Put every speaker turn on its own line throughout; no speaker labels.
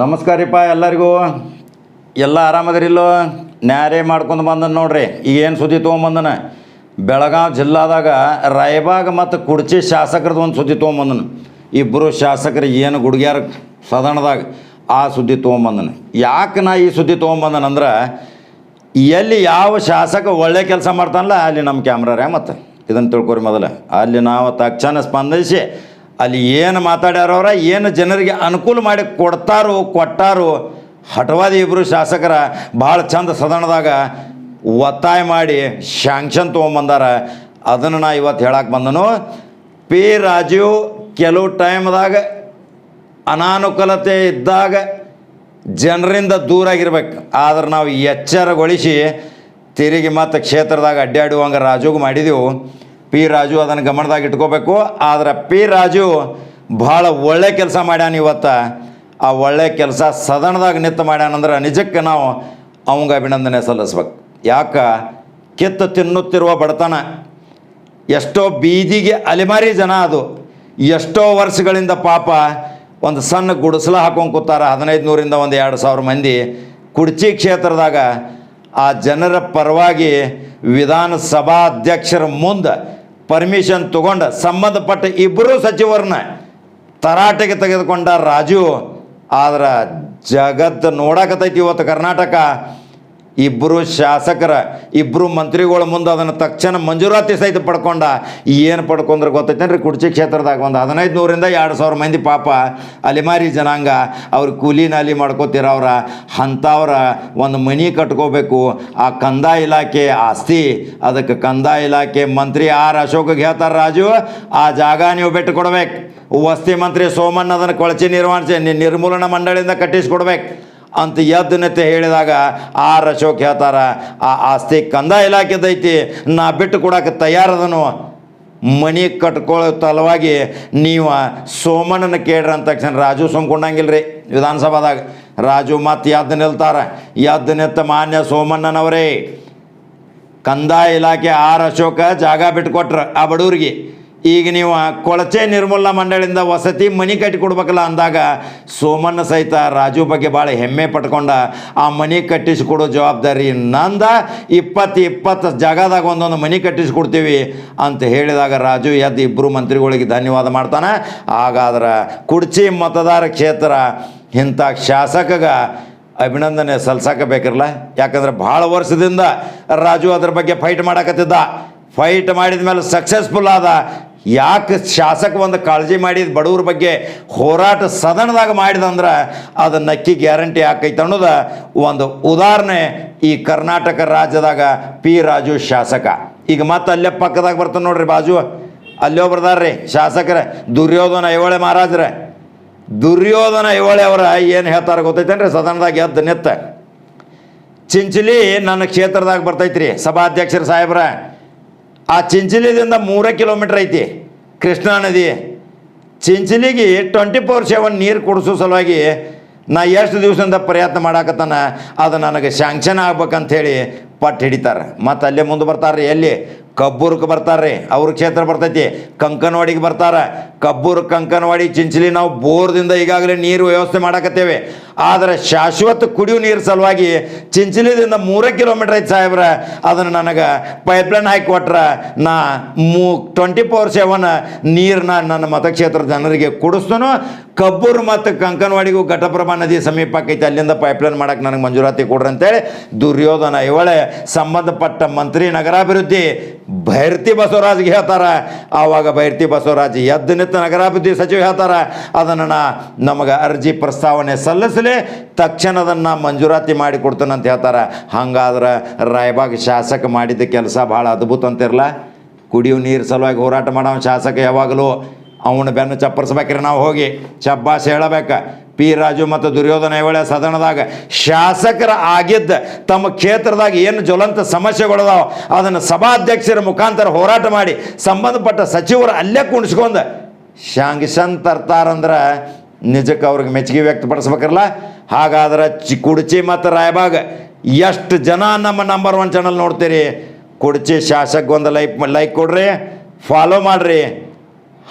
ನಮಸ್ಕಾರಪ್ಪ ಎಲ್ಲರಿಗೂ. ಎಲ್ಲ ಆರಾಮದಿರಿಲ್ಲೋ? ನ್ಯಾರೇ ಮಾಡ್ಕೊಂಡು ಬಂದನ ನೋಡ್ರಿ. ಈಗ ಏನು ಸುದ್ದಿ ತೊಗೊಂಬಂದನ? ಬೆಳಗಾವಿ ಜಿಲ್ಲಾದಾಗ ರಾಯಬಾಗ ಮತ್ತು ಕುಡ್ಚಿ ಶಾಸಕರದ್ದು ಒಂದು ಸುದ್ದಿ ತೊಗೊಂಬಂದನು. ಇಬ್ಬರು ಶಾಸಕರು ಏನು ಗುಡ್ಗ್ಯಾರ ಸದನದಾಗ ಆ ಸುದ್ದಿ ತೊಗೊಂಬಂದನು. ಯಾಕೆ ನಾ ಈ ಸುದ್ದಿ ತೊಗೊಂಬಂದನಂದ್ರೆ ಎಲ್ಲಿ ಯಾವ ಶಾಸಕ ಒಳ್ಳೆ ಕೆಲಸ ಮಾಡ್ತಾನಲ್ಲ ಅಲ್ಲಿ ನಮ್ಮ ಕ್ಯಾಮ್ರಾರೇ ಮತ್ತು. ಇದನ್ನು ತಿಳ್ಕೊರಿ ಮೊದಲು. ಅಲ್ಲಿ ನಾವು ತಕ್ಷಣ ಸ್ಪಂದಿಸಿ ಅಲ್ಲಿ ಏನು ಮಾತಾಡ್ಯಾರವ್ರ ಏನು ಜನರಿಗೆ ಅನುಕೂಲ ಮಾಡಿ ಕೊಡ್ತಾರೋ, ಕೊಟ್ಟಾರೋ, ಹಠವಾದಿ ಇಬ್ಬರು ಶಾಸಕರ ಭಾಳ ಚಂದ ಸದನದಾಗ ಒತ್ತಾಯ ಮಾಡಿ ಶಾಂಕ್ಷನ್ ತೊಗೊಂಬಂದಾರ. ಅದನ್ನು ನಾ ಇವತ್ತು ಹೇಳಕ್ಕೆ ಬಂದನು. ಪಿ ರಾಜೀವ್ ಕೆಲವು ಟೈಮ್ದಾಗ ಅನಾನುಕೂಲತೆ ಇದ್ದಾಗ ಜನರಿಂದ ದೂರಾಗಿರ್ಬೇಕು ಆದ್ರೆ ನಾವು ಎಚ್ಚರಗೊಳಿಸಿ ತಿರುಗಿ ಮತ್ತು ಕ್ಷೇತ್ರದಾಗ ಅಡ್ಡಾಡುವಂಗೆ ರಾಜುಗೆ ಮಾಡಿದೆವು. ಪಿ ರಾಜು ಅದನ್ನು ಗಮನದಾಗ ಇಟ್ಕೋಬೇಕು. ಆದರೆ ಪಿ ರಾಜು ಭಾಳ ಒಳ್ಳೆ ಕೆಲಸ ಮಾಡ್ಯಾನ ಇವತ್ತು. ಆ ಒಳ್ಳೆ ಕೆಲಸ ಸದನದಾಗ ನಿಂತು ಮಾಡ್ಯಾನಂದ್ರೆ ನಿಜಕ್ಕೆ ನಾವು ಅವಂಗ ಅಭಿನಂದನೆ ಸಲ್ಲಿಸ್ಬೇಕು. ಯಾಕೆ? ಕಿತ್ತು ತಿನ್ನುತ್ತಿರುವ ಬಡತನ. ಎಷ್ಟೋ ಬೀದಿಗೆ ಅಲೆಮಾರಿ ಜನ ಅದು. ಎಷ್ಟೋ ವರ್ಷಗಳಿಂದ ಪಾಪ ಒಂದು ಸಣ್ಣ ಗುಡಿಸಲ ಹಾಕೊಂಡು ಕೂತಾರ ಹದಿನೈದು ನೂರಿಂದ ಒಂದು ಎರಡು ಸಾವಿರ ಮಂದಿ ಕುಡ್ಚಿ ಕ್ಷೇತ್ರದಾಗ ಆ ಜನರ ಪರವಾಗಿ ವಿಧಾನಸಭಾಧ್ಯಕ್ಷರ ಮುಂದೆ ಪರ್ಮಿಷನ್ ತಗೊಂಡು ಸಂಬಂಧಪಟ್ಟ ಇಬ್ಬರು ಸಚಿವರನ್ನ ತರಾಟೆಗೆ ತೆಗೆದುಕೊಂಡ ರಾಜು ಆದ್ರೆ ಜಗತ್ತು ನೋಡಕತ್ತೈತಿ ಇವತ್ತು ಕರ್ನಾಟಕ. ಇಬ್ಬರು ಶಾಸಕರ ಇಬ್ಬರು ಮಂತ್ರಿಗಳ ಮುಂದೆ ಅದನ್ನು ತಕ್ಷಣ ಮಂಜೂರಾತಿ ಸಹಿತ ಪಡ್ಕೊಂಡ, ಏನು ಪಡ್ಕೊಂಡ್ರೆ ಗೊತ್ತೈತೇನ್ರಿ? ಕುಡ್ಚಿ ಕ್ಷೇತ್ರದಾಗ ಒಂದು ಹದಿನೈದು ನೂರಿಂದ ಎರಡು ಸಾವಿರ ಮಂದಿ ಪಾಪ ಅಲೆಮಾರಿ ಜನಾಂಗ, ಅವ್ರ ಕೂಲಿ ನಾಲಿ ಮಾಡ್ಕೋತಿರವ್ರ ಅಂಥವ್ರ ಒಂದು ಮನೆ ಕಟ್ಕೋಬೇಕು. ಆ ಕಂದಾಯ ಇಲಾಖೆ ಆಸ್ತಿ, ಅದಕ್ಕೆ ಕಂದಾಯ ಇಲಾಖೆ ಮಂತ್ರಿ ಆರ್ ಅಶೋಕ್ ಹೇಳ್ತಾರೆ ರಾಜು, ಆ ಜಾಗ ನೀವು ಬಿಟ್ಟು ಕೊಡ್ಬೇಕು. ವಸ್ತಿ ಮಂತ್ರಿ ಸೋಮಣ್ಣ ಅದನ್ನು ಕೊಳಚೆ ನಿರ್ವಹಣೆ ನಿರ್ಮೂಲನಾ ಮಂಡಳಿಯಿಂದ ಕಟ್ಟಿಸ್ಕೊಡ್ಬೇಕು. ಅಂತ ಎದ್ದನತ್ತೆ ಹೇಳಿದಾಗ ಆರ್ ಅಶೋಕ್ ಹೇಳ್ತಾರ, ಆ ಆಸ್ತಿ ಕಂದಾಯ ಇಲಾಖೆದೈತಿ ನಾ ಬಿಟ್ಟು ಕೊಡಕ್ಕೆ ತಯಾರದನು. ಮನಿ ಕಟ್ಕೊಳ್ಳೋ ತಲವಾಗಿ ನೀವು ಸೋಮಣ್ಣನ ಕೇಳ್ರಿ ಅಂತ ತಕ್ಷಣ ರಾಜು ಸುಮ್ಕೊಂಡಂಗಿಲ್ಲ ರೀ ವಿಧಾನಸಭಾದಾಗ. ರಾಜು ಮತ್ತು ಎದ್ದು ನಿಲ್ತಾರ, ಎದ್ದು ನಿತ್ತ ಮಾನ್ಯ ಸೋಮಣ್ಣನವರೇ. ಕಂದಾಯ ಇಲಾಖೆ ಆರ್ ಅಶೋಕ ಜಾಗ ಬಿಟ್ಟುಕೊಟ್ರ ಆ ಬಡವ್ರಿಗೆ ಈಗ ನೀವು ಕೊಳಚೆ ನಿರ್ಮೂಲನಾ ಮಂಡಳಿಯಿಂದ ವಸತಿ ಮನೆ ಕಟ್ಟಿ ಕೊಡ್ಬೇಕಲ್ಲ ಅಂದಾಗ ಸೋಮಣ್ಣ ಸಹಿತ ರಾಜು ಬಗ್ಗೆ ಭಾಳ ಹೆಮ್ಮೆ ಪಟ್ಕೊಂಡ ಆ ಮನೆ ಕಟ್ಟಿಸಿಕೊಡೋ ಜವಾಬ್ದಾರಿ ನಂದ ಇಪ್ಪತ್ತು ಇಪ್ಪತ್ತು ಜಾಗದಾಗ ಒಂದೊಂದು ಮನೆ ಕಟ್ಟಿಸಿಕೊಡ್ತೀವಿ ಅಂತ ಹೇಳಿದಾಗ ರಾಜು ಎದ್ದು ಇಬ್ಬರು ಮಂತ್ರಿಗಳಿಗೆ ಧನ್ಯವಾದ ಮಾಡ್ತಾನೆ. ಹಾಗಾದ್ರೆ ಕುಡ್ಚಿ ಮತದಾರ ಕ್ಷೇತ್ರ ಇಂಥ ಶಾಸಕಗ ಅಭಿನಂದನೆ ಸಲ್ಸಕ್ಕೆ ಬೇಕಿರಲ್ಲ ಯಾಕಂದ್ರೆ ಭಾಳ ವರ್ಷದಿಂದ ರಾಜು ಅದ್ರ ಬಗ್ಗೆ ಫೈಟ್ ಮಾಡಕತ್ತಿದ್ದ. ಫೈಟ್ ಮಾಡಿದ ಮೇಲೆ ಸಕ್ಸಸ್ಫುಲ್ ಆದ ಯಾಕೆ ಶಾಸಕ ಒಂದು ಕಾಳಜಿ ಮಾಡಿದ ಬಡವ್ರ ಬಗ್ಗೆ ಹೋರಾಟ ಸದನದಾಗ ಮಾಡಿದಂದ್ರೆ ಅದು ನಕ್ಕಿ ಗ್ಯಾರಂಟಿ ಆಕೈತೆ ಅನ್ನೋದು ಒಂದು ಉದಾಹರಣೆ ಈ ಕರ್ನಾಟಕ ರಾಜ್ಯದಾಗ ಪಿ ರಾಜು ಶಾಸಕ. ಈಗ ಮತ್ತೆ ಅಲ್ಲೇ ಪಕ್ಕದಾಗ ಬರ್ತಾನೆ ನೋಡ್ರಿ ಬಾಜು. ಅಲ್ಲೇ ಬರ್ದಾರ್ರಿ ಶಾಸಕರ. ದುರ್ಯೋಧನ ಐಹೊಳೆ ಮಹಾರಾಜ್ರ. ದುರ್ಯೋಧನ ಐಹೊಳೆ ಅವರ ಏನು ಹೇಳ್ತಾರೆ ಗೊತ್ತೈತೇನ್ರಿ ಸದನದಾಗ ಎದ್ದು ನಿತ್ತ. ಚಿಂಚಲಿ ನನ್ನ ಕ್ಷೇತ್ರದಾಗ ಬರ್ತೈತ್ರಿ ಸಭಾಧ್ಯಕ್ಷರ ಸಾಹೇಬ್ರ. ಆ ಚಿಂಚಲಿದಿಂದ ಮೂರೇ ಕಿಲೋಮೀಟ್ರ್ ಐತಿ. ಕೃಷ್ಣಾ ನದಿ. ಚಿಂಚಲಿಗೆ ಟ್ವೆಂಟಿ ಫೋರ್ ಸೆವೆನ್ ನೀರು ಕುಡಿಸೋ ಸಲುವಾಗಿ ನಾ ಎಷ್ಟು ದಿವಸದಿಂದ ಪ್ರಯತ್ನ ಮಾಡಾಕತ್ತಾನ, ಅದು ನನಗೆ ಶಾಂಕ್ಷನ್ ಆಗ್ಬೇಕಂಥೇಳಿ ಪಟ್ಟು ಹಿಡಿತಾರೆ. ಮತ್ತು ಅಲ್ಲೇ ಮುಂದೆ ಬರ್ತಾರೆ ಎಲ್ಲಿ? ಕಬ್ಬೂರ್ಗೆ ಬರ್ತಾರೆ ಅವ್ರ ಕ್ಷೇತ್ರ ಬರ್ತೈತಿ. ಕಂಕನವಾಡಿಗೆ ಬರ್ತಾರೆ. ಕಬ್ಬೂರು, ಕಂಕನವಾಡಿ, ಚಿಂಚಲಿ ನಾವು ಬೋರ್ದಿಂದ ಈಗಾಗಲೇ ನೀರು ವ್ಯವಸ್ಥೆ ಮಾಡಕತ್ತೇವೆ. ಆದರೆ ಶಾಶ್ವತ ಕುಡಿಯುವ ನೀರು ಸಲುವಾಗಿ ಚಿಂಚಲಿದಿಂದ ಮೂರೇ ಕಿಲೋಮೀಟ್ರ್ ಐತೆ ಸಾಹೇಬ್ರ, ಅದನ್ನು ನನಗೆ ಪೈಪ್ಲೈನ್ ಹಾಕಿ ಕೊಟ್ರೆ, ನಾ ಮೂ ಟ್ವೆಂಟಿ ಫೋರ್ ಸೆವೆನ್ ನೀರನ್ನ ನನ್ನ ಮತಕ್ಷೇತ್ರದ ಜನರಿಗೆ ಕುಡಿಸ್ತನು ಕಬ್ಬೂರು ಮತ್ತು ಕಂಕನವಾಡಿಗೂ ಘಟಪ್ರಭಾ ನದಿ ಸಮೀಪ ಆಕೈತಿ. ಅಲ್ಲಿಂದ ಪೈಪ್ಲೈನ್ ಮಾಡಕ್ಕೆ ನನಗೆ ಮಂಜೂರಾತಿ ಕೊಡ್ರಿ ಅಂತೇಳಿ ದುರ್ಯೋಧನ ಇವಳೆ ಸಂಬಂಧಪಟ್ಟ ಮಂತ್ರಿ ನಗರಾಭಿವೃದ್ಧಿ ಭೈರತಿ ಬಸವರಾಜ್ಗೆ ಹೇಳ್ತಾರ. ಆವಾಗ ಭೈರತಿ ಬಸವರಾಜ್ ಎದ್ದು ನಿಂತ ನಗರಾಭಿವೃದ್ಧಿ ಸಚಿವ ಹೇಳ್ತಾರ. ಅದನ್ನು ನಮಗೆ ಅರ್ಜಿ ಪ್ರಸ್ತಾವನೆ ಸಲ್ಲಿಸಲಿ ತಕ್ಷಣ ಅದನ್ನು ಮಂಜೂರಾತಿ ಮಾಡಿ ಕೊಡ್ತೇನೆ ಅಂತ ಹೇಳ್ತಾರೆ. ಹಂಗಾದ್ರೆ ರಾಯಬಾಗ್ ಶಾಸಕ ಮಾಡಿದ ಕೆಲಸ ಭಾಳ ಅದ್ಭುತ ಅಂತಿರಲ್ಲ ಕುಡಿಯೋ ನೀರು ಸಲುವಾಗಿ ಹೋರಾಟ ಮಾಡೋ ಶಾಸಕ ಯಾವಾಗಲೂ ಅವನ ಬೆನ್ನು ಚಪ್ಪರಿಸ್ಬೇಕ್ರಿ, ನಾವು ಹೋಗಿ ಚಬ್ಬಾಸ್ ಹೇಳಬೇಕ. ಪಿ ರಾಜು ಮತ್ತು ದುರ್ಯೋಧನ ಐಹೊಳೆ ಸದನದಾಗ ಶಾಸಕರ ಆಗಿದ್ದ ತಮ್ಮ ಕ್ಷೇತ್ರದಾಗ ಏನು ಜ್ವಲಂತ ಸಮಸ್ಯೆಗಳದಾವ, ಅದನ್ನು ಸಭಾಧ್ಯಕ್ಷರ ಮುಖಾಂತರ ಹೋರಾಟ ಮಾಡಿ ಸಂಬಂಧಪಟ್ಟ ಸಚಿವರು ಅಲ್ಲೇ ಕುಣಿಸ್ಕೊಂಡ ಶಾಂಕ್ಷನ್ ತರ್ತಾರಂದ್ರೆ ನಿಜಕ್ಕೆ ಅವ್ರಿಗೆ ಮೆಚ್ಚುಗೆ ವ್ಯಕ್ತಪಡಿಸ್ಬೇಕಲ್ಲ ಹಾಗಾದ್ರೆ ಚಿ ಕುಡಚಿ ಮತ್ತು ರಾಯಬಾಗ, ಎಷ್ಟು ಜನ ನಮ್ಮ ನಂಬರ್ ಒನ್ ಚಾನಲ್ ನೋಡ್ತೀರಿ? ಕುಡಚಿ ಶಾಸಕ ಒಂದು ಲೈಕ್ ಲೈಕ್ ಕೊಡ್ರಿ ಫಾಲೋ ಮಾಡಿರಿ.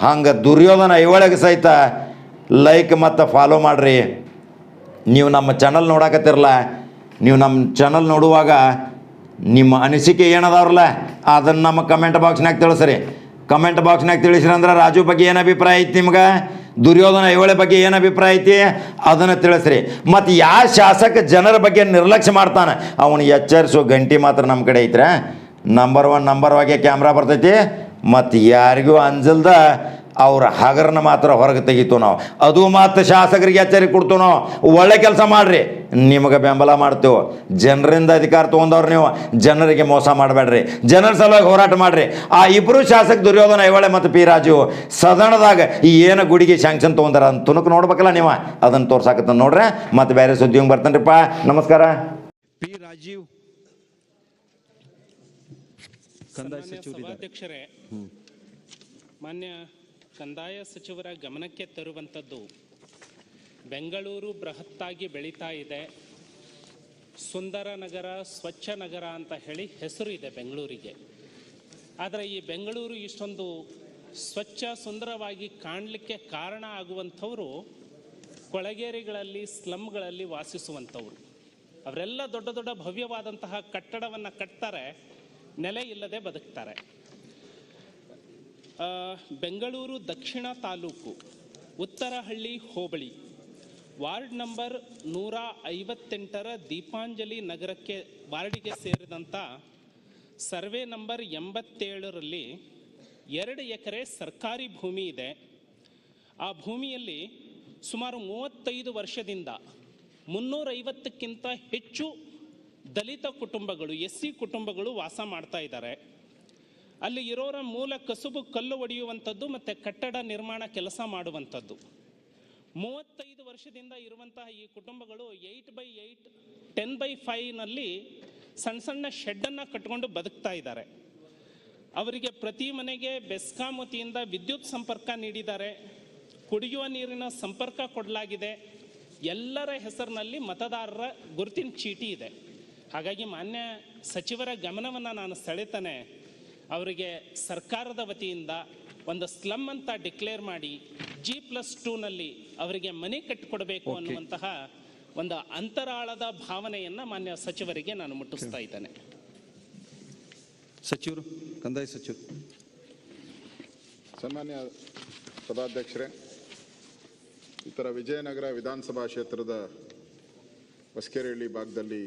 ಹಂಗೆ ದುರ್ಯೋಧನ ಐಹೊಳೆಗೆ ಸಹಿತ ಲೈಕ್ ಮತ್ತು ಫಾಲೋ ಮಾಡಿರಿ. ನೀವು ನಮ್ಮ ಚಾನಲ್ ನೋಡಕತ್ತಿರಲ್ಲ ನೀವು ನಮ್ಮ ಚಾನಲ್ ನೋಡುವಾಗ ನಿಮ್ಮ ಅನಿಸಿಕೆ ಏನದಾವ್ರಲ್ಲ? ಅದನ್ನು ನಮ್ಮ ಕಮೆಂಟ್ ಬಾಕ್ಸ್ನಾಗ ತಿಳಿಸ್ರಿ. ಕಮೆಂಟ್ ಬಾಕ್ಸ್ನಾಗ ತಿಳಿಸ್ರಿ ಅಂದ್ರೆ ರಾಜು ಬಗ್ಗೆ ಏನು ಅಭಿಪ್ರಾಯ ಐತಿ ನಿಮ್ಗೆ? ದುರ್ಯೋಧನ ಐವಳೆ ಬಗ್ಗೆ ಏನು ಅಭಿಪ್ರಾಯ ಐತಿ? ಅದನ್ನು ತಿಳಿಸ್ರಿ. ಮತ್ತು ಯಾವ ಶಾಸಕ ಜನರ ಬಗ್ಗೆ ನಿರ್ಲಕ್ಷ್ಯ ಮಾಡ್ತಾನೆ? ಅವನು ಎಚ್ಚರಿಸೋ ಗಂಟಿ ಮಾತ್ರ ನಮ್ಮ ಕಡೆ ಐತ್ರ ನಂಬರ್ ಒನ್ ನಂಬರ್ ಆಗಿ ಕ್ಯಾಮ್ರಾ ಬರ್ತೈತಿ. ಮತ್ತು ಯಾರಿಗೂ ಅಂಜಲ್ದ ಅವ್ರ ಹಗರನ್ನ ಮಾತ್ರ ಹೊರಗೆ ತೆಗಿತು ನಾವು. ಅದು ಮಾತ್ರ ಶಾಸಕರಿಗೆ ಎಚ್ಚರಿಕೆ ಕೊಡ್ತು ನಾವು. ಒಳ್ಳೆ ಕೆಲಸ ಮಾಡ್ರಿ. ನಿಮಗೆ ಬೆಂಬಲ ಮಾಡ್ತೇವೆ. ಜನರಿಂದ ಅಧಿಕಾರ ತೊಗೊಂಡವ್ರು ನೀವು. ಜನರಿಗೆ ಮೋಸ ಮಾಡಬೇಡ್ರಿ. ಜನರ ಸಲುವಾಗಿ ಹೋರಾಟ ಮಾಡ್ರಿ. ಆ ಇಬ್ಬರು ಶಾಸಕ ದುರ್ಯೋಧನ ಐವಳೆ ಮತ್ತು ಪಿ ರಾಜು ಸದನದಾಗ ಈ ಏನು ಗುಡಿಗೆ ಶಾಂಕ್ಷನ್ ತೊಗೊಂಡಾರ ಅಂತ ತುಣುಕು ನೋಡ್ಬೇಕಲ್ಲ ನೀವು. ಅದನ್ನು ತೋರ್ಸಾಕತ್ತ ನೋಡ್ರೆ. ಮತ್ತು ಬೇರೆ ಸುದ್ದಿ ಬರ್ತೇನ್ರಿಪ್ಪ. ನಮಸ್ಕಾರ.
ಪಿ ರಾಜೀವ್ ಕಂದಾಯ ಸಚಿವರಿದ್ದಾರೆ.
ಮಾನ್ಯ ಕಂದಾಯ ಸಚಿವರ ಗಮನಕ್ಕೆ ತರುವಂಥದ್ದು ಬೆಂಗಳೂರು ಬೃಹತ್ತಾಗಿ ಬೆಳೀತಾ ಇದೆ. ಸುಂದರ ನಗರ ಸ್ವಚ್ಛ ನಗರ ಅಂತ ಹೇಳಿ ಹೆಸರು ಇದೆ ಬೆಂಗಳೂರಿಗೆ. ಆದರೆ ಈ ಬೆಂಗಳೂರು ಇಷ್ಟೊಂದು ಸ್ವಚ್ಛ ಸುಂದರವಾಗಿ ಕಾಣಲಿಕ್ಕೆ ಕಾರಣ ಆಗುವಂಥವರು ಕೊಳಗೇರಿಗಳಲ್ಲಿ ಸ್ಲಮ್ಗಳಲ್ಲಿ ವಾಸಿಸುವಂಥವ್ರು. ಅವರೆಲ್ಲ ದೊಡ್ಡ ದೊಡ್ಡ ಭವ್ಯವಾದಂತಹ ಕಟ್ಟಡವನ್ನು ಕಟ್ತಾರೆ. ನೆಲೆ ಇಲ್ಲದೆ ಬದುಕ್ತಾರೆ. ಬೆಂಗಳೂರು ದಕ್ಷಿಣ ತಾಲೂಕು ಉತ್ತರಹಳ್ಳಿ ಹೋಬಳಿ ವಾರ್ಡ್ ನಂಬರ್ ನೂರ ಐವತ್ತೆಂಟರ ದೀಪಾಂಜಲಿ ನಗರಕ್ಕೆ, ವಾರ್ಡಿಗೆ ಸೇರಿದಂಥ ಸರ್ವೆ ನಂಬರ್ ಎಂಬತ್ತೇಳರಲ್ಲಿ ಎರಡು ಎಕರೆ ಸರ್ಕಾರಿ ಭೂಮಿ ಇದೆ. ಆ ಭೂಮಿಯಲ್ಲಿ ಸುಮಾರು ಮೂವತ್ತೈದು ವರ್ಷದಿಂದ ಮುನ್ನೂರೈವತ್ತಕ್ಕಿಂತ ಹೆಚ್ಚು ದಲಿತ ಕುಟುಂಬಗಳು ಎಸ್ ಸಿ ಕುಟುಂಬಗಳು ವಾಸ ಮಾಡ್ತಾ ಇದ್ದಾರೆ. ಅಲ್ಲಿ ಇರೋರ ಮೂಲ ಕಸುಬು ಕಲ್ಲು ಒಡೆಯುವಂಥದ್ದು ಮತ್ತು ಕಟ್ಟಡ ನಿರ್ಮಾಣ ಕೆಲಸ ಮಾಡುವಂಥದ್ದು. ಮೂವತ್ತೈದು ವರ್ಷದಿಂದ ಇರುವಂತಹ ಈ ಕುಟುಂಬಗಳು eight by eight ten by ಫೈವ್ನಲ್ಲಿ ಸಣ್ಣ ಸಣ್ಣ ಶೆಡ್ಡನ್ನು ಕಟ್ಕೊಂಡು ಬದುಕ್ತಾ ಇದ್ದಾರೆ. ಅವರಿಗೆ ಪ್ರತಿ ಮನೆಗೆ ಬೆಸ್ಕಾಂ ವತಿಯಿಂದ ವಿದ್ಯುತ್ ಸಂಪರ್ಕ ನೀಡಿದ್ದಾರೆ. ಕುಡಿಯುವ ನೀರಿನ ಸಂಪರ್ಕ ಕೊಡಲಾಗಿದೆ. ಎಲ್ಲರ ಹೆಸರಿನಲ್ಲಿ ಮತದಾರರ ಗುರುತಿನ ಚೀಟಿ ಇದೆ. ಹಾಗಾಗಿ ಮಾನ್ಯ ಸಚಿವರ ಗಮನವನ್ನು ನಾನು ಸೆಳೆತಾನೆ ಅವರಿಗೆ ಸರ್ಕಾರದ ವತಿಯಿಂದ ಒಂದು ಸ್ಲಮ್ ಅಂತ ಡಿಕ್ಲೇರ್ ಮಾಡಿ ಜಿ ಪ್ಲಸ್ ಟೂನಲ್ಲಿ ಅವರಿಗೆ ಮನೆ ಕಟ್ಟಿಕೊಡಬೇಕು ಅನ್ನುವಂತಹ ಒಂದು ಅಂತರಾಳದ ಭಾವನೆಯನ್ನು ಮಾನ್ಯ ಸಚಿವರಿಗೆ ನಾನು ಮುಟ್ಟಿಸ್ತಾ ಇದ್ದೇನೆ.
ಸಚಿವರು ಕಂದಾಯ ಸಚಿವರು.
ಸನ್ಮಾನ್ಯ ಸಭಾಧ್ಯಕ್ಷರೇ ಉತ್ತರ ವಿಜಯನಗರ ವಿಧಾನಸಭಾ ಕ್ಷೇತ್ರದ ಹೊಸಕೆರೆಹಳ್ಳಿ ಭಾಗದಲ್ಲಿ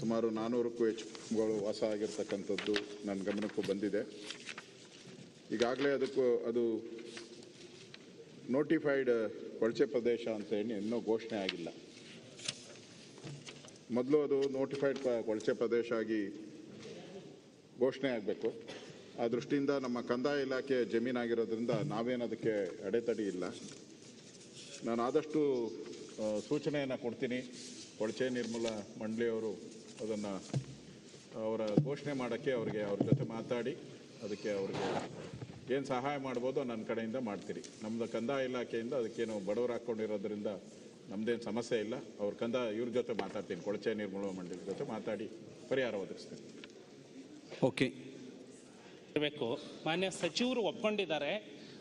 ಸುಮಾರು ನಾನ್ನೂರಕ್ಕೂ ಹೆಚ್ಚುಗಳು ವಾಸ ಆಗಿರ್ತಕ್ಕಂಥದ್ದು ನನ್ನ ಗಮನಕ್ಕೂ ಬಂದಿದೆ. ಈಗಾಗಲೇ ಅದಕ್ಕೂ ಅದು ನೋಟಿಫೈಡ್ ಕೊಳಚೆ ಪ್ರದೇಶ ಅಂತ ಹೇಳಿ ಇನ್ನೂ ಘೋಷಣೆ ಆಗಿಲ್ಲ. ಮೊದಲು ಅದು ನೋಟಿಫೈಡ್ ಕೊಳಚೆ ಪ್ರದೇಶ ಆಗಿ ಘೋಷಣೆ ಆಗಬೇಕು. ಆ ದೃಷ್ಟಿಯಿಂದ ನಮ್ಮ ಕಂದಾಯ ಇಲಾಖೆ ಜಮೀನಾಗಿರೋದ್ರಿಂದ ನಾವೇನು ಅದಕ್ಕೆ ಅಡೆತಡೆ ಇಲ್ಲ. ನಾನು ಆದಷ್ಟು ಸೂಚನೆಯನ್ನು ಕೊಡ್ತೀನಿ. ಕೊಳಚೆ ನಿರ್ಮಲ ಮಂಡಳಿಯವರು ಅದನ್ನು ಅವರ ಘೋಷಣೆ ಮಾಡೋಕ್ಕೆ ಅವರಿಗೆ ಅವ್ರ ಜೊತೆ ಮಾತಾಡಿ ಅದಕ್ಕೆ ಅವ್ರಿಗೆ ಏನು ಸಹಾಯ ಮಾಡ್ಬೋದು ನನ್ನ ಕಡೆಯಿಂದ ಮಾಡ್ತೀರಿ. ನಮ್ಮದು ಕಂದಾಯ ಇಲಾಖೆಯಿಂದ ಅದಕ್ಕೇನು ಬಡವರು ಹಾಕ್ಕೊಂಡಿರೋದ್ರಿಂದ ನಮ್ಮದೇನು ಸಮಸ್ಯೆ ಇಲ್ಲ. ಅವ್ರ ಕಂದ ಇವ್ರ ಜೊತೆ ಮಾತಾಡ್ತೀನಿ. ಕೊಳಚೆ ನಿರ್ಮೂಲ ಮಂಡಳಿ ಜೊತೆ ಮಾತಾಡಿ ಪರಿಹಾರ ಒದಗಿಸ್ತೀನಿ.
ಓಕೆ.
ಬೇಕು. ಮಾನ್ಯ ಸಚಿವರು ಒಪ್ಕೊಂಡಿದ್ದಾರೆ.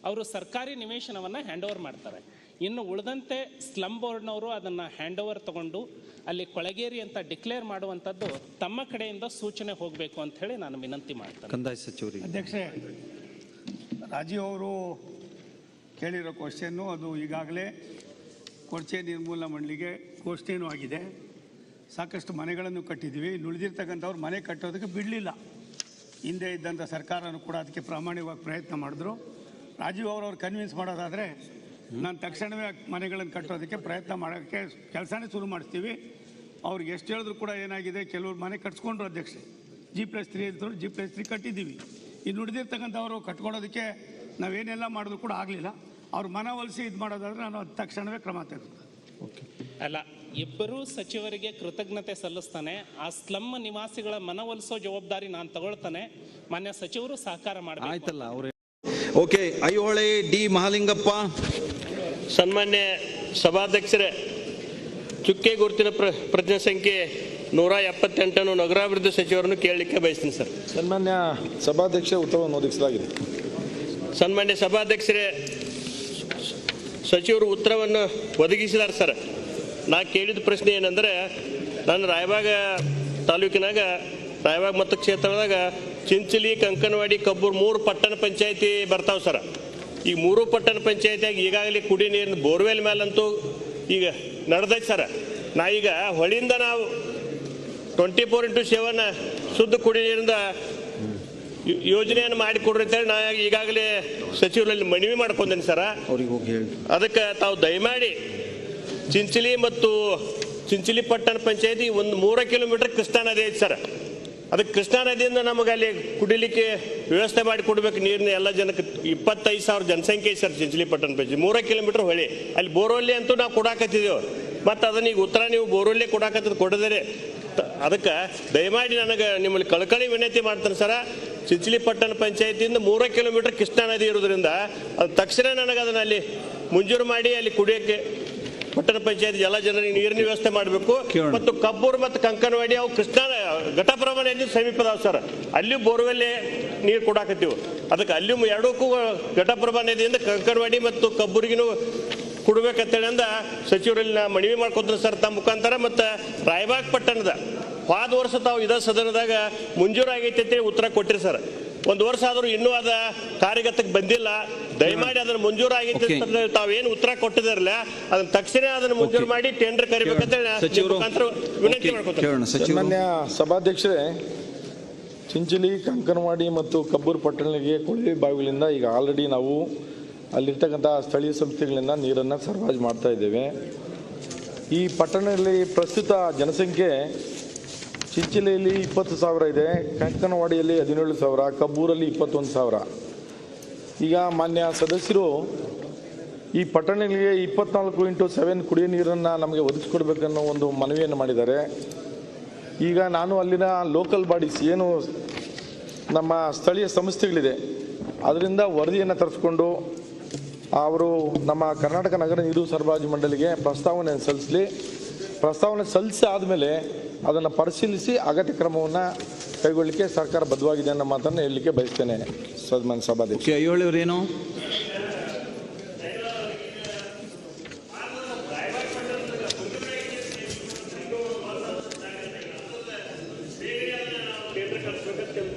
ಅವರು ಸರ್ಕಾರಿ ನಿವೇಶನವನ್ನು ಹ್ಯಾಂಡ್ ಓವರ್ ಮಾಡ್ತಾರೆ. ಇನ್ನು ಉಳಿದಂತೆ ಸ್ಲಮ್ ಬೋರ್ಡ್ನವರು ಅದನ್ನು ಹ್ಯಾಂಡ್ ಓವರ್ ತಗೊಂಡು ಅಲ್ಲಿ ಕೊಳಗೇರಿ ಅಂತ ಡಿಕ್ಲೇರ್ ಮಾಡುವಂಥದ್ದು ತಮ್ಮ ಕಡೆಯಿಂದ ಸೂಚನೆ ಹೋಗಬೇಕು ಅಂತ ಹೇಳಿ ನಾನು ವಿನಂತಿ ಮಾಡ್ತೇನೆ.
ಕಂದಾಯ ಸಚಿವರು.
ಅಧ್ಯಕ್ಷೆ ರಾಜೀವ್ ಅವರು ಕೇಳಿರೋ ಕ್ವಶನ್ನು ಅದು ಈಗಾಗಲೇ ಕೊರ್ಚೆ ನಿರ್ಮೂಲನಾ ಮಂಡಳಿಗೆ ಘೋಷಣೆಯೂ ಆಗಿದೆ. ಸಾಕಷ್ಟು ಮನೆಗಳನ್ನು ಕಟ್ಟಿದ್ದೀವಿ. ಇನ್ನು ಉಳಿದಿರ್ತಕ್ಕಂಥವ್ರು ಮನೆ ಕಟ್ಟೋದಕ್ಕೆ ಬಿಡಲಿಲ್ಲ. ಹಿಂದೆ ಇದ್ದಂಥ ಸರ್ಕಾರನೂ ಕೂಡ ಅದಕ್ಕೆ ಪ್ರಾಮಾಣಿಕವಾಗಿ ಪ್ರಯತ್ನ ಮಾಡಿದ್ರು. ರಾಜೀವ್ ಅವರವ್ರು ಕನ್ವಿನ್ಸ್ ಮಾಡೋದಾದರೆ ನಾನು ತಕ್ಷಣವೇ ಮನೆಗಳನ್ನು ಕಟ್ಟೋದಕ್ಕೆ ಪ್ರಯತ್ನ ಮಾಡೋಕ್ಕೆ ಕೆಲಸನೇ ಶುರು ಮಾಡಿಸ್ತೀವಿ. ಅವ್ರಿಗೆ ಎಷ್ಟು ಹೇಳಿದ್ರು ಕೂಡ ಏನಾಗಿದೆ ಕೆಲವ್ರು ಮನೆ ಕಟ್ಸ್ಕೊಂಡ್ರು ಅಧ್ಯಕ್ಷೆ. ಜಿ ಪ್ಲಸ್ ತ್ರೀ ಇದ್ರು ಜಿ ಪ್ಲಸ್ ತ್ರೀ ಕಟ್ಟಿದ್ದೀವಿ. ಇನ್ನು ಉಳಿದಿರ್ತಕ್ಕಂಥವ್ರು ಕಟ್ಕೊಳೋದಕ್ಕೆ ನಾವೇನೆಲ್ಲ ಮಾಡಿದ್ರು ಕೂಡ ಆಗಲಿಲ್ಲ. ಅವ್ರು ಮನವೊಲಿಸಿ ಇದು ಮಾಡೋದಾದ್ರೆ ನಾನು ಅದು ತಕ್ಷಣವೇ ಕ್ರಮ ತೆಗೆದುಕೊಂಡು
ಅಲ್ಲ ಇಬ್ಬರೂ ಸಚಿವರಿಗೆ ಕೃತಜ್ಞತೆ ಸಲ್ಲಿಸ್ತಾನೆ. ಆ ಸ್ಲಮ್ ನಿವಾಸಿಗಳ ಮನವೊಲಿಸೋ ಜವಾಬ್ದಾರಿ ನಾನು ತಗೊಳ್ತಾನೆ. ಮಾನ್ಯ ಸಚಿವರು ಸಹಕಾರ ಮಾಡಿ
ಆಯ್ತಲ್ಲ ಅವ್ರೆ. Okay Aihole D Mahalingappa.
ಸನ್ಮಾನ್ಯ ಸಭಾಧ್ಯಕ್ಷರೇ ಚುಕ್ಕೆ ಗುರುತಿನ ಪ್ರ ಪ್ರಜ್ಞೆ ಸಂಖ್ಯೆ ನೂರ ಎಪ್ಪತ್ತೆಂಟನ್ನು ನಗರಾಭಿವೃದ್ಧಿ ಸಚಿವರನ್ನು ಕೇಳಲಿಕ್ಕೆ ಬಯಸ್ತೀನಿ ಸರ್.
ಸನ್ಮಾನ್ಯ ಸಭಾಧ್ಯಕ್ಷ ಉತ್ತರವನ್ನು ಒದಗಿಸಲಾಗಿದೆ.
ಸನ್ಮಾನ್ಯ ಸಭಾಧ್ಯಕ್ಷರೇ ಸಚಿವರು ಉತ್ತರವನ್ನು ಒದಗಿಸಿದ್ದಾರೆ ಸರ್. ನಾ ಕೇಳಿದ ಪ್ರಶ್ನೆ ಏನಂದರೆ ನಾನು ರಾಯಬಾಗ ತಾಲೂಕಿನಾಗ ರಾಯಬಾಗ ಮತ್ತು ಕ್ಷೇತ್ರದಾಗ ಚಿಂಚಲಿ ಕಂಕನವಾಡಿ ಕಬ್ಬೂರು ಮೂರು ಪಟ್ಟಣ ಪಂಚಾಯಿತಿ ಬರ್ತಾವೆ ಸರ್. ಈ ಮೂರು ಪಟ್ಟಣ ಪಂಚಾಯತಿಯಾಗ ಈಗಾಗಲೇ ಕುಡಿ ನೀರಿನ ಬೋರ್ವೆಲ್ ಮೇಲಂತೂ ಈಗ ನಡೆದೈತೆ ಸರ್. ನಾ ಈಗ ಹೊಳಿಯಿಂದ ನಾವು ಟ್ವೆಂಟಿ ಫೋರ್ ಇಂಟು ಸೆವೆನ್ ಶುದ್ಧ ಕುಡಿ ನೀರಿಂದ ಯೋಜನೆಯನ್ನು ಮಾಡಿಕೊಡ್ರಿ ಅಂತೇಳಿ ನಾ ಈಗಾಗಲೇ ಸಚಿವರಲ್ಲಿ ಮನವಿ ಮಾಡ್ಕೊಂಡೇನೆ ಸರ್.
ಅವ್ರಿಗೆ ಹೋಗಿ ಹೇಳಿ.
ಅದಕ್ಕೆ ತಾವು ದಯಮಾಡಿ ಚಿಂಚಲಿ ಮತ್ತು ಚಿಂಚಲಿ ಪಟ್ಟಣ ಪಂಚಾಯತಿ ಒಂದು ಮೂರ ಕಿಲೋಮೀಟರ್ ಕೃಷ್ಣಾ ನದಿ ಐತೆ ಸರ್. ಅದಕ್ಕೆ ಕೃಷ್ಣಾ ನದಿಯಿಂದ ನಮಗೆ ಅಲ್ಲಿ ಕುಡಿಲಿಕ್ಕೆ ವ್ಯವಸ್ಥೆ ಮಾಡಿ ಕೊಡ್ಬೇಕು ನೀರಿನ ಎಲ್ಲ ಜನಕ್ಕೆ. ಇಪ್ಪತ್ತೈದು ಸಾವಿರ ಜನಸಂಖ್ಯೆ ಸರ್ ಚಿಂಚಲಿಪಟ್ಟಣ ಪಟ್ಟಣ ಪಂಚಾಯತಿ ಮೂರ ಕಿಲೋಮೀಟರ್ ಹೊಳೆ. ಅಲ್ಲಿ ಬೋರ್ವೆಲ್ಲಿ ಅಂತೂ ನಾವು ಕೊಡಾಕತ್ತಿದ್ದೇವೆ. ಮತ್ತು ಅದನ್ನ ಈಗ ಉತ್ತರ ನೀವು ಬೋರ್ವೆಲ್ಲಿ ಕೊಡಾಕತ್ತದ ಕೊಡದರೆ. ಅದಕ್ಕೆ ದಯಮಾಡಿ ನನಗೆ ನಿಮ್ಮಲ್ಲಿ ಕಳಕಳಿ ವಿನಂತಿ ಮಾಡ್ತಾರೆ ಸರ. ಚಿಂಚಲಿ ಪಟ್ಟಣ ಪಂಚಾಯತಿಯಿಂದ ಮೂರೇ ಕಿಲೋಮೀಟರ್ ಕೃಷ್ಣಾ ನದಿ ಇರೋದ್ರಿಂದ ಅದು ತಕ್ಷಣ ನನಗೆ ಅದನ್ನು ಅಲ್ಲಿ ಮುಂಜೂರು ಮಾಡಿ ಅಲ್ಲಿ ಕುಡಿಯೋಕ್ಕೆ ಪಟ್ಟಣ ಪಂಚಾಯತ್ ಎಲ್ಲ ಜನರಿಗೆ ನೀರಿನ ವ್ಯವಸ್ಥೆ ಮಾಡಬೇಕು. ಮತ್ತು ಕಬ್ಬೂರು ಮತ್ತು ಕಂಕನವಾಡಿ ಅವು ಕೃಷ್ಣಾ ಘಟಪ್ರಭಾ ನದಿ ಸಮೀಪ ಅದಾವ ಸರ್? ಅಲ್ಲಿ ಬೋರ್ವೆಲ್ಲೇ ನೀರು ಕೊಡಾಕತ್ತೀವಿ. ಅದಕ್ಕೆ ಅಲ್ಲಿ ಎರಡಕ್ಕೂ ಘಟಪ್ರಭಾ ನದಿಯಿಂದ ಕಂಕನವಾಡಿ ಮತ್ತು ಕಬ್ಬುರ್ಗಿನೂ ಕೊಡ್ಬೇಕಂತೇಳಿ ಅಂದ ಸಚಿವರಲ್ಲಿ ನಾ ಮನವಿ ಮಾಡ್ಕೊತೀನಿ ಸರ್ ತಮ್ಮ ಮುಖಾಂತರ. ಮತ್ತು ರಾಯಬಾಗ್ ಪಟ್ಟಣದ ಹೋದ ವರ್ಷ ತಾವು ಇದ ಸದನದಾಗ ಮುಂಜೂರಾಗೈತೆ ಅಂತೇಳಿ ಉತ್ತರ ಕೊಟ್ಟಿರಿ ಸರ್. ಒಂದು ವರ್ಷ ಆದರೂ ಇನ್ನೂ ಅದ ಕಾರ್ಯಗತಕ್ಕೆ ಬಂದಿಲ್ಲ. ದಯಮಾಡಿ ಅದನ್ನ ಮಂಜೂರು ಆಗಿದ್ದ
Okay.
ಅಂತ ತಾವೇನು ಉತ್ತರ ಕೊಟ್ಟಿದಾರಲ್ಲ ಅದನ್ನ ತಕ್ಷಣ ಅದನ್ನ ಮಂಜೂರು ಮಾಡಿ ಟೆಂಡರ್ ಕರಿಬೇಕಂತ ವಿನಂತಿ ಮಾಡ್ಕೊತೀನಿ.
ಕೇಳೋಣ
ಸಭಾಧ್ಯಕ್ಷರೇ ಚಿಂಚಲಿ ಕಂಕನವಾಡಿ ಮತ್ತು ಕಬ್ಬೂರು ಪಟ್ಟಣಕ್ಕೆ ಕೊಳವೆ ಬಾವಿಗಳಿಂದ ಈಗ ಆಲ್ರೆಡಿ ನಾವು ಅಲ್ಲಿರ್ತಕ್ಕಂಥ ಸ್ಥಳೀಯ ಸಂಸ್ಥೆಗಳಿಂದ ನೀರನ್ನು ಸರಬರಾಜು ಮಾಡ್ತಾ ಇದ್ದೇವೆ. ಈ ಪಟ್ಟಣದಲ್ಲಿ ಪ್ರಸ್ತುತ ಜನಸಂಖ್ಯೆ ಚಿಂಚಲಿಯಲ್ಲಿ ಇಪ್ಪತ್ತು ಸಾವಿರ ಇದೆ ಕಂಕನವಾಡಿಯಲ್ಲಿ ಹದಿನೇಳು ಸಾವಿರ ಕಬ್ಬೂರಲ್ಲಿ ಇಪ್ಪತ್ತೊಂದು ಸಾವಿರ. ಈಗ ಮಾನ್ಯ ಸದಸ್ಯರು, ಈ ಪಟ್ಟಣಗಳಿಗೆ ಇಪ್ಪತ್ನಾಲ್ಕು ಇಂಟು ಸೆವೆನ್ ಕುಡಿಯೋ ನೀರನ್ನು ನಮಗೆ ಒದಗಿಸ್ಕೊಡ್ಬೇಕನ್ನೋ ಒಂದು ಮನವಿಯನ್ನು ಮಾಡಿದ್ದಾರೆ. ಈಗ ನಾನು ಅಲ್ಲಿನ ಲೋಕಲ್ ಬಾಡೀಸ್ ಏನು ನಮ್ಮ ಸ್ಥಳೀಯ ಸಂಸ್ಥೆಗಳಿದೆ, ಅದರಿಂದ ವರದಿಯನ್ನು ತರಿಸ್ಕೊಂಡು ಅವರು ನಮ್ಮ ಕರ್ನಾಟಕ ನಗರ ನೀರು ಸರಬರಾಜು ಮಂಡಳಿಗೆ ಪ್ರಸ್ತಾವನೆ ಸಲ್ಲಿಸಲಿ. ಪ್ರಸ್ತಾವನೆ ಸಲ್ಲಿಸಿ ಆದಮೇಲೆ ಅದನ್ನು ಪರಿಶೀಲಿಸಿ ಅಗತ್ಯ ಕ್ರಮವನ್ನು ಕೈಗೊಳ್ಳಲಿಕ್ಕೆ ಸರ್ಕಾರ ಬದ್ಧವಾಗಿದೆ ಅನ್ನೋ ಮಾತನ್ನು ಹೇಳಲಿಕ್ಕೆ ಬಯಸ್ತೇನೆ ಸದ್ಮನ್ ಸಭಾಧ್ಯಕ್ಷ.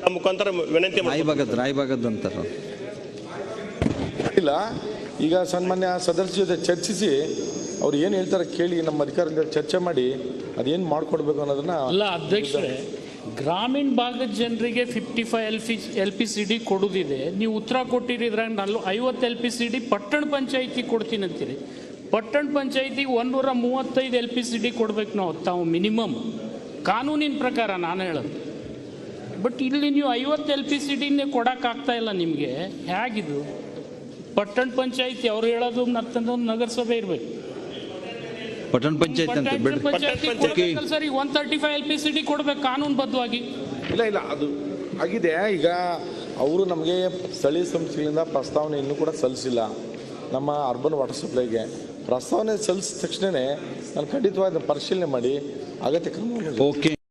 ತಮ್ಮ ಮುಖಾಂತರ ವಿನಂತಿ.
ರಾಯಬಾಗದ್ ರಾಯಬಾಗದ್ ಅಂತಾರ?
ಇಲ್ಲ ಈಗ ಸನ್ಮಾನ್ಯ ಸದಸ್ಯ ಜೊತೆ ಚರ್ಚಿಸಿ ಅವ್ರು ಏನು ಹೇಳ್ತಾರೆ ಕೇಳಿ, ನಮ್ಮ ಅಧಿಕಾರಿಗಳ ಚರ್ಚೆ ಮಾಡಿ ಅದೇನು ಮಾಡಿಕೊಡ್ಬೇಕು ಅನ್ನೋದನ್ನ
ಅಲ್ಲ, ಅಧ್ಯಕ್ಷರೇ, ಗ್ರಾಮೀಣ ಭಾಗದ ಜನರಿಗೆ fifty five L P L P C D ಕೊಡೋದಿದೆ. ನೀವು ಉತ್ತರ ಕೊಟ್ಟಿರಿ, ಇದ್ರಾಗ ನಲ್ವ ಐವತ್ತು ಎಲ್ ಪಿ ಸಿ ಡಿ ಪಟ್ಟಣ ಪಂಚಾಯಿತಿ ಕೊಡ್ತೀನಿ ಅಂತೀರಿ. ಪಟ್ಟಣ ಪಂಚಾಯಿತಿಗೆ ಒಂದೂರ ಮೂವತ್ತೈದು ಎಲ್ ಪಿ ಸಿ ಡಿ ಕೊಡ್ಬೇಕು ನಾವು, ತಾವು ಮಿನಿಮಮ್. ಕಾನೂನಿನ ಪ್ರಕಾರ ನಾನು ಹೇಳೋದು. ಬಟ್ ಇಲ್ಲಿ ನೀವು ಐವತ್ತು ಎಲ್ ಪಿ ಸಿ ಡಿನೇ ಕೊಡೋಕ್ಕಾಗ್ತಾ ಇಲ್ಲ ನಿಮಗೆ. ಹೇಗಿದು? ಪಟ್ಟಣ ಪಂಚಾಯಿತಿ, ಅವ್ರು ಹೇಳೋದು ಮತ್ತೊಂದು ನಗರಸಭೆ ಇರಬೇಕು.
ಪಟ್ಟಣ ಪಂಚಾಯತ್ ಅಂತ ಬಿಡ್ರಿ.
ಸರ್ ಈಗ one thirty five L P C D ಕೊಡ್ಬೇಕು ಕಾನೂನುಬದ್ಧವಾಗಿ.
ಇಲ್ಲ ಇಲ್ಲ ಅದು ಆಗಿದೆ. ಈಗ ಅವರು ನಮಗೆ ಸ್ಥಳೀಯ ಸಂಸ್ಥೆಗಳಿಂದ ಪ್ರಸ್ತಾವನೆ ಇನ್ನೂ ಕೂಡ ಸಲ್ಲಿಸಿಲ್ಲ. ನಮ್ಮ ಅರ್ಬನ್ ವಾಟರ್ ಸಪ್ಲೈಗೆ ಪ್ರಸ್ತಾವನೆ ಸಲ್ಲಿಸಿದ ತಕ್ಷಣವೇ ನಾನು ಖಂಡಿತವಾಗಿ ಪರಿಶೀಲನೆ ಮಾಡಿ ಅಗತ್ಯ ಕ್ರಮ
ಓಕೆ